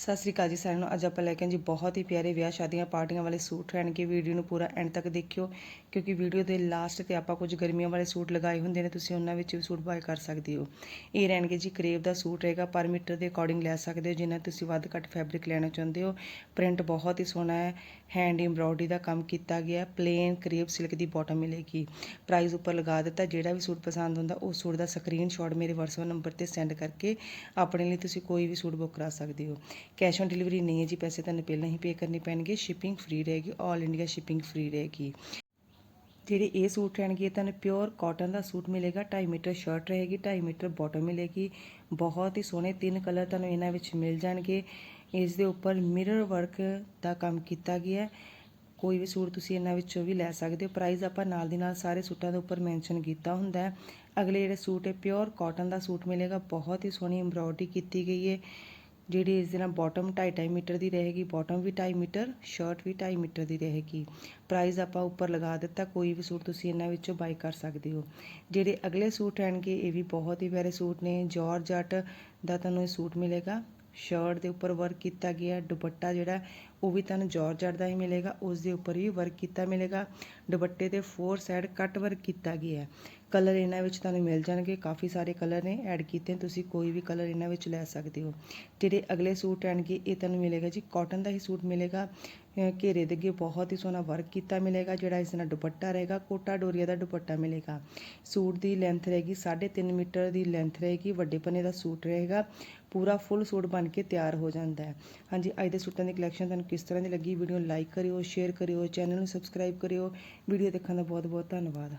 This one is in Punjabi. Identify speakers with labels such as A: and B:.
A: ਸਤਿ ਸ੍ਰੀ ਅਕਾਲ ਜੀ ਸਾਰਿਆਂ ਨੂੰ। ਅੱਜ ਆਪਾਂ ਲੈ ਕੇ ਆਏ ਜੀ ਬਹੁਤ ਹੀ ਪਿਆਰੇ ਵਿਆਹ ਸ਼ਾਦੀਆਂ, ਪਾਰਟੀਆਂ ਵਾਲੇ ਸੂਟ। ਰਹਿਣਗੇ ਵੀਡੀਓ ਨੂੰ ਪੂਰਾ ਐਂਡ ਤੱਕ ਦੇਖਿਓ, ਕਿਉਂਕਿ ਵੀਡੀਓ ਦੇ ਲਾਸਟ ਤੇ ਆਪਾਂ ਕੁਝ ਗਰਮੀਆਂ ਵਾਲੇ ਸੂਟ ਲਗਾਏ ਹੁੰਦੇ ਨੇ, ਤੁਸੀਂ ਉਹਨਾਂ ਵਿੱਚ ਵੀ ਸੂਟ ਬਾਏ ਕਰ ਸਕਦੇ ਹੋ। ਇਹ ਰਹਿਣਗੇ ਜੀ ਕਰੇਵ ਦਾ ਸੂਟ ਰਹੇਗਾ ਪਰ ਮੀਟਰ ਦੇ ਅਕੋਰਡਿੰਗ ਲੈ ਸਕਦੇ ਹੋ, ਜਿੰਨਾ ਤੁਸੀਂ ਵੱਧ ਘੱਟ ਫੈਬਰਿਕ ਲੈਣਾ ਚਾਹੁੰਦੇ ਹੋ। ਪ੍ਰਿੰਟ ਬਹੁਤ ਹੀ ਸੋਹਣਾ ਹੈ ਹੈਂਡ ਐਮਬ੍ਰੋਇਡਰੀ ਦਾ ਕੰਮ ਕੀਤਾ ਗਿਆ ਪਲੇਨ ਕਰੇਵ ਸਿਲਕ ਦੀ ਬਾਟਮ ਮਿਲੇਗੀ। ਪ੍ਰਾਈਸ ਉੱਪਰ ਲਗਾ ਦਿੱਤਾ, ਜਿਹੜਾ ਵੀ ਸੂਟ ਪਸੰਦ ਹੁੰਦਾ, ਉਸ ਸੂਟ ਦਾ ਸਕਰੀਨਸ਼ਾਟ ਮੇਰੇ WhatsApp ਨੰਬਰ ਤੇ ਸੈਂਡ ਕਰਕੇ ਆਪਣੇ ਲਈ ਤੁਸੀਂ ਕੋਈ ਵੀ ਸੂਟ ਬੁੱਕ ਕਰਾ ਸਕਦੇ ਹੋ। ਕੈਸ਼ ਔਨ ਡਿਲੀਵਰੀ ਨਹੀਂ ਹੈ ਜੀ, ਪੈਸੇ ਤੁਹਾਨੂੰ ਪਹਿਲਾਂ ਹੀ ਪੇ ਕਰਨੇ ਪੈਣਗੇ ਸ਼ਿਪਿੰਗ ਫ੍ਰੀ ਰਹੇਗੀ 올 ਇੰਡੀਆ ਸ਼ਿਪਿੰਗ ਫ੍ਰੀ ਰਹੇਗੀ। ਜਿਹੜੇ ਇਹ ਸੂਟ ਰਹਿਣਗੇ ਤੁਹਾਨੂੰ ਪਿਓਰ ਕਾਟਨ ਦਾ ਸੂਟ ਮਿਲੇਗਾ 2.5 ਮੀਟਰ ਸ਼ਰਟ ਰਹੇਗੀ 2.5 ਮੀਟਰ ਬਾਟਮ ਮਿਲੇਗੀ। ਬਹੁਤ ਹੀ ਸੋਹਣੇ ਤਿੰਨ ਕਲਰ ਤੁਹਾਨੂੰ ਇਹਨਾਂ ਵਿੱਚ ਮਿਲ ਜਾਣਗੇ। ਇਸ ਦੇ ਉੱਪਰ ਮਿਰਰ ਵਰਕ ਦਾ ਕੰਮ ਕੀਤਾ ਗਿਆ ਹੈ। ਕੋਈ ਵੀ ਸੂਟ ਤੁਸੀਂ ਇਹਨਾਂ ਵਿੱਚੋਂ ਵੀ ਲੈ ਸਕਦੇ ਹੋ। ਪ੍ਰਾਈਸ ਆਪਾਂ ਨਾਲ ਦੀ ਨਾਲ ਸਾਰੇ ਸੂਟਾਂ ਦੇ ਉੱਪਰ ਮੈਂਸ਼ਨ ਕੀਤਾ ਹੁੰਦਾ ਹੈ। ਅਗਲੇ ਜਿਹੜੇ ਸੂਟ ਹੈ ਪਿਓਰ ਕਾਟਨ ਦਾ ਸੂਟ ਮਿਲੇਗਾ। ਬਹੁਤ ਹੀ ਸੋਹਣੀ ਐਮਬ੍ਰੋਇਡਰੀ ਕੀਤੀ ਗਈ ਹੈ। ਜਿਹੜੀ ਇਸ ਦੇ ਨਾਲ ਬਾਟਮ 2.5 ਮੀਟਰ ਦੀ ਰਹੇਗੀ ਬਾਟਮ ਵੀ 2.5 ਮੀਟਰ ਸ਼ਰਟ ਵੀ 2.5 ਮੀਟਰ ਦੀ ਰਹੇਗੀ। ਪ੍ਰਾਈਸ ਆਪਾਂ ਉੱਪਰ ਲਗਾ ਦਿੱਤਾ, ਕੋਈ ਵੀ ਸੂਟ ਤੁਸੀਂ ਇਹਨਾਂ ਵਿੱਚੋਂ ਬਾਈ ਕਰ ਸਕਦੇ ਹੋ। ਜਿਹੜੇ ਅਗਲੇ ਸੂਟ ਰਹਿਣਗੇ, ਇਹ ਵੀ ਬਹੁਤ ਹੀ ਪਿਆਰੇ ਸੂਟ ਨੇ। ਜਾਰਜਟ ਦਾ ਤੁਹਾਨੂੰ ਇਹ ਸੂਟ ਮਿਲੇਗਾ। ਸ਼ਰਟ ਦੇ ਉੱਪਰ ਵਰਕ ਕੀਤਾ ਗਿਆ, ਦੁਪੱਟਾ ਜਿਹੜਾ, ਉਹ ਵੀ ਤੁਹਾਨੂੰ ਜਾਰਜਟ ਦਾ ਹੀ ਮਿਲੇਗਾ। ਉਸ ਦੇ ਉੱਪਰ ਵੀ ਵਰਕ ਕੀਤਾ ਮਿਲੇਗਾ। ਦੁਪੱਟੇ ਦੇ ਫੋਰ ਸਾਈਡ ਕੱਟ ਵਰਕ ਕੀਤਾ ਗਿਆ। ਕਲਰ ਇਹਨਾਂ ਵਿੱਚ ਤੁਹਾਨੂੰ ਮਿਲ ਜਾਣਗੇ। ਕਾਫੀ ਸਾਰੇ ਕਲਰ ਨੇ ਐਡ ਕੀਤੇ। ਤੁਸੀਂ ਕੋਈ ਵੀ ਕਲਰ ਇਹਨਾਂ ਵਿੱਚ ਲੈ ਸਕਦੇ ਹੋ। ਜਿਹੜੇ ਅਗਲੇ ਸੂਟ ਰਹਿਣਗੇ ਇਹ ਤੁਹਾਨੂੰ ਮਿਲੇਗਾ ਜੀ। ਕਾਟਨ ਦਾ ਹੀ ਸੂਟ ਮਿਲੇਗਾ। ਘੇਰੇ ਦੇ ਅੱਗੇ ਬਹੁਤ ਹੀ ਸੋਹਣਾ ਵਰਕ ਕੀਤਾ ਮਿਲੇਗਾ, ਜਿਹੜਾ ਇਸ ਨਾਲ ਦੁਪੱਟਾ ਰਹੇਗਾ। ਕੋਟਾ ਡੋਰੀਆ ਦਾ ਦੁਪੱਟਾ ਮਿਲੇਗਾ। ਸੂਟ ਦੀ ਲੈਂਥ ਰਹੇਗੀ 3.5 ਮੀਟਰ ਦੀ ਲੈਂਥ ਰਹੇਗੀ। ਵੱਡੇ ਪੰਨੇ ਦਾ ਸੂਟ ਰਹੇਗਾ। ਪੂਰਾ ਫੁੱਲ ਸੂਟ ਬਣ ਕੇ ਤਿਆਰ ਹੋ ਜਾਂਦਾ ਹੈ। ਹਾਂਜੀ, ਅੱਜ ਦੇ ਸੂਟਾਂ ਦੀ ਕਲੈਕਸ਼ਨ ਤੁਹਾਨੂੰ ਕਿਸ ਤਰ੍ਹਾਂ ਦੀ ਲੱਗੀ? ਵੀਡੀਓ ਨੂੰ ਲਾਈਕ ਕਰਿਓ ਸ਼ੇਅਰ ਕਰਿਓ ਚੈਨਲ ਨੂੰ ਸਬਸਕ੍ਰਾਈਬ ਕਰਿਓ। ਵੀਡੀਓ ਦੇਖਣ ਦਾ ਬਹੁਤ ਬਹੁਤ ਧੰਨਵਾਦ।